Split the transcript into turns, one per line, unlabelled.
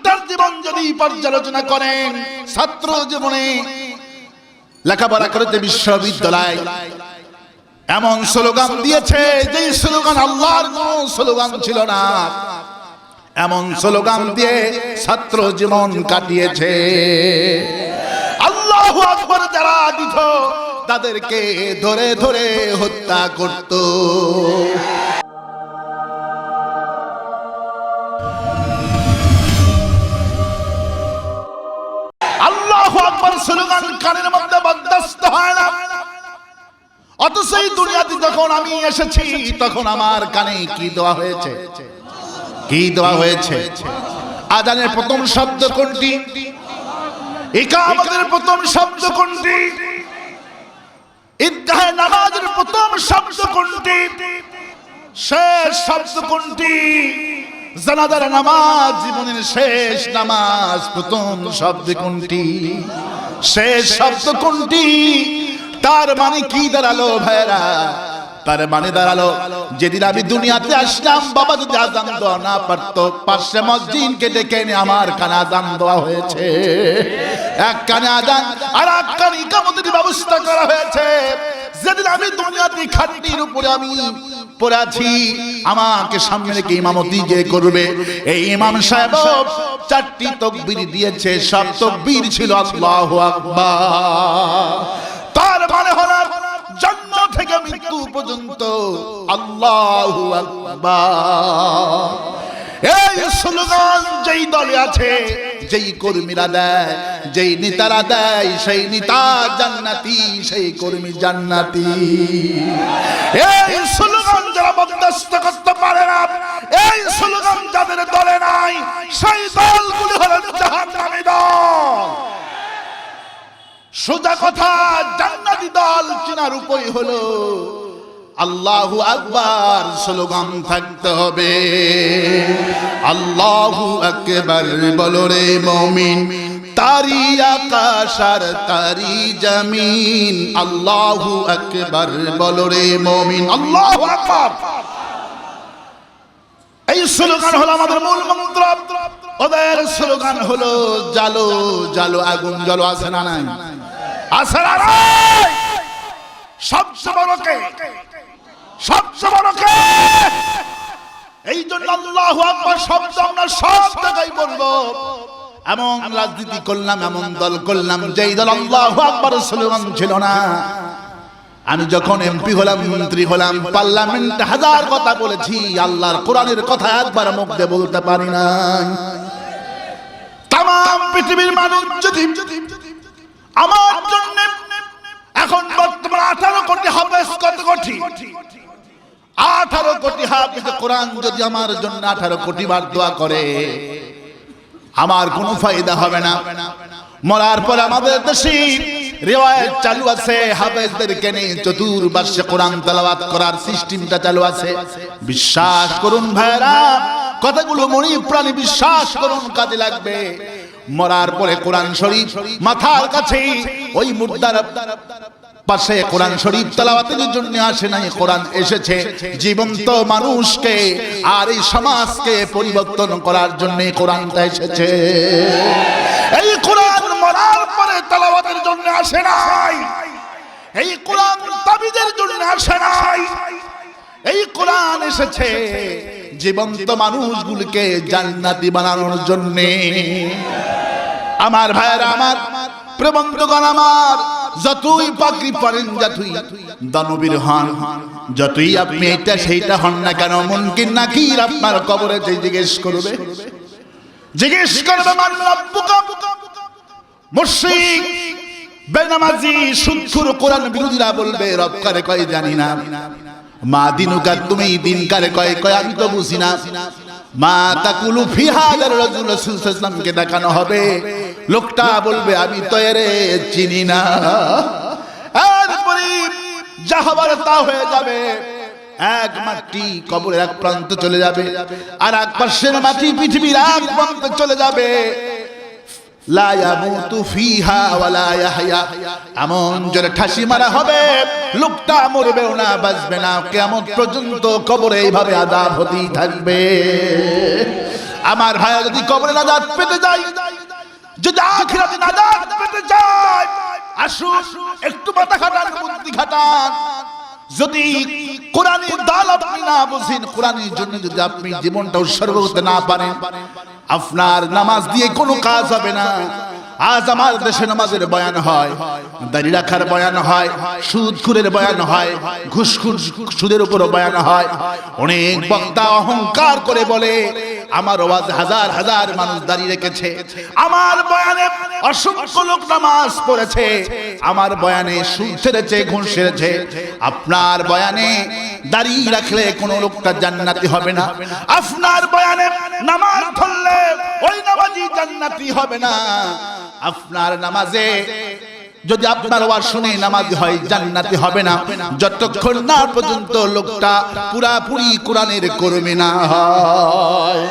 লোকটার জীবন যদি পর্যালোচনা করেন, ছাত্র জীবনে লেখাপড়া করেছে বিশ্ববিদ্যালয়। এমন স্লোগান দিয়েছে যে স্লোগান আল্লাহর কোন স্লোগান ছিল না। এমন স্লোগান দিয়ে ছাত্র জীবন কাটিয়েছে। আল্লাহ আকবর যারা দিত তাদেরকে ধরে ধরে হত্যা করত। আকবর স্লোগান কানের মধ্যে বরদাস্ত হয় না। অথচ এই দুনিয়াতে যখন আমি এসেছি, তখন আমার কানে কি দেওয়া হয়েছে? কি দেওয়া হয়েছে? আজানের প্রথম শব্দ কোনটি? ইকামতের প্রথম শব্দ কোনটি? ঈদগাহে নামাজের প্রথম শব্দ কোনটি? শেষ শব্দ কোনটি? জানাজার নামাজ, জীবনের শেষ নামাজ, প্রথম শব্দ কোনটি? শেষ শব্দ কোনটি? তার মানে কি দাঁড়াল ভাইরা তার মানে দাঁড়াল, যেদিন আমি দুনিয়াতে আসলাম বাবা যদি আজান দেওয়া না পারতো, পাশে মসজিদকে ডেকে এনে আমার কানে আজান দেওয়া হয়েছে। এক কানে আজান আর এক কানে ইকামতের ব্যবস্থা করা হয়েছে। যেদিন আমি দুনিয়াতে খাটনির উপরে আমি আছি, আমাকে সামনে রেখে ইমামতি যে করবে। এই ইমাম সাহেব চারটি তকবির দিয়েছে, সব তকবির ছিল তার মানে জন্ম থেকে মৃত্যু পর্যন্ত এই যেই দলে আছে, যেই কর্মীরা দেয়, যেই নেতারা দেয়, সেই নেতা জান্নাতি, সেই কর্মী জান্নাতি। এই যারা বরদাস্ত করতে পারে না। এই স্লোগান যাদের দলে নাই, সেই দলগুলি হলো জাহান্নামী দল। সোজা কথা, জান্নাতি দল চেনার উপায় হলো আল্লাহু আকবার স্লোগান থাকতে হবে। আল্লাহু আকবার বলো রে মমিন। তারি আকাশ আর তারি জমিন। আল্লাহু আকবার, বলো রে মমিন। আল্লাহু এই স্লোগান হলো আমাদের মূল মন্ত্র। ওদের স্লোগান হলো, জালো জালো আগুন, জলো আছে না নাই? আছে না নাই? সবচেয়ে বড় কে? সবচেয়ে বড় কে? এই জন্য আল্লাহ আকবার শব্দ আমরা সব জায়গায় বলব। এমন রাজনীতি করলাম, এমন দল করলাম, যেই দল আল্লাহ আকবার স্লোগান ছিল না। আমি যখন এমপি হলাম, মন্ত্রী হলাম, পার্লামেন্টে হাজার কথা বলেছি, আল্লাহর কোরআনের কথা একবার মুখ দিয়ে বলতে পারি না তাম পৃথিবীর মানুষ যদি আমার জন্য এখন বর্তমান আঠারো কোটি হাফেজ কত কোটি? আঠারো কোটি হাফেজ কোরআন যদি আমার জন্য আঠারো কোটি বার দোয়া করে আমার কোনো ফায়দা হবে না। মরার পর আমাদের দেশে রেওয়ায়ত চালু আছে, হাফেজদেরকে নিয়ে চতুর্বার্ষে কোরআন তেলাওয়াত করার সিস্টেমটা চালু আছে। বিশ্বাস করুন ভাইরা কথাগুলো মনি প্রাণী বিশ্বাস করুন, কাজে লাগবে। মরার পরে কোরআন শরীফ মাথার কাছে, ওই মুর্দার পাশে কোরআন শরীফ তেলাওয়াতের জন্য আসে নাই, কোরআন এসেছে। জীবন্ত মানুষকে আর এই সমাজকে পরিবর্তন করার জন্য কোরআনটা এসেছে। এই কোরআন মরার পরে তেলাওয়াতের জন্য আসে নাই। এই কোরআন তাবিদের জন্য আসে নাই। এই কোরআন এসেছে জীবন্ত মানুষগুলিকে জান্নাতি বানানোর জন্য। আমার ভাইয়েরা, আমার প্রবন্ধগণ, আমার যতই পাকড়ি পারেন, যতই দানবীর হন, যতই আপনি এটা সেইটা হন না কেন, মুনকিন নাকি আপনার কবরে যে জিজ্ঞেস করবে জিজ্ঞেস করবে মুশরিক, বেনামাজি সুদখুর কোরআন বিরোধীরা বলবে, রব করে কয় জানি না। মা দিনুকা, তুমি দিন কারে কয় কয়, আমি তো বুঝি না। মা তাকুলু ফিহাদার রাসূল সাল্লাল্লাহু দেখানো হবে। লোকটা বলবে আমি তো এরে চিনি না। যা হবার তা হয়ে যাবে। এক মাটি কবরের এক প্রান্ত চলে যাবে আর এক পাশের মাটি পৃথিবীর এক প্রান্ত চলে যাবে। লা ইয়ামুতু ফিহা ওয়ালা ইয়াহইয়া এমন জোরে ঠাসি মারা হবে। লোকটা মরবেও না বাঁচবে না। কেমন পর্যন্ত কবরে এইভাবে আযাব হতেই থাকবে। আমার ভাইয়া যদি কবরে নাজাত পেতে যায় যদি আখিরাতে নাজাত পেতে যায়। আসুন, একটু মাথা খাটান বুদ্ধি খাটান যদি কোরআনের দাল আপনি না বুঝেন, কোরআনের জন্য যদি আপনি জীবনটা উৎসর্গ করতে না পারেন, আপনার নামাজ দিয়ে কোনো কাজ হবে না। আজ আমার দেশে নামাজের বয়ান হয়, দাড়ি রাখার বয়ান হয়, সুদ খুরের বয়ান হয়, ঘুষ ঘুষ সুদের উপরও বয়ান হয়। অনেক বক্তা অহংকার করে বলে আমার ওয়াজ হাজার হাজার মানুষ দাঁড়িয়ে রেখেছে। আমার বয়ানে অসংখ্য লোক নামাজ পড়েছে। আমার বয়ানে সুদ সেরেছে ঘুষ সেরেছে। আপনার বয়ানে দাঁড়িয়ে রাখলে কোনো লোকটা জান্নাতি হবে না। আপনার বয়ানে নামাজ ধরলে ওই নামাজি জান্নাতি হবে না। আপনার নামাজে যদি আপনার ওয়াজ শুনে নামাজ হয়, জান্নাতি হবে না। যতক্ষণ না পর্যন্ত লোকটা পুরাপুরি কোরআনের কর্মী না হয়।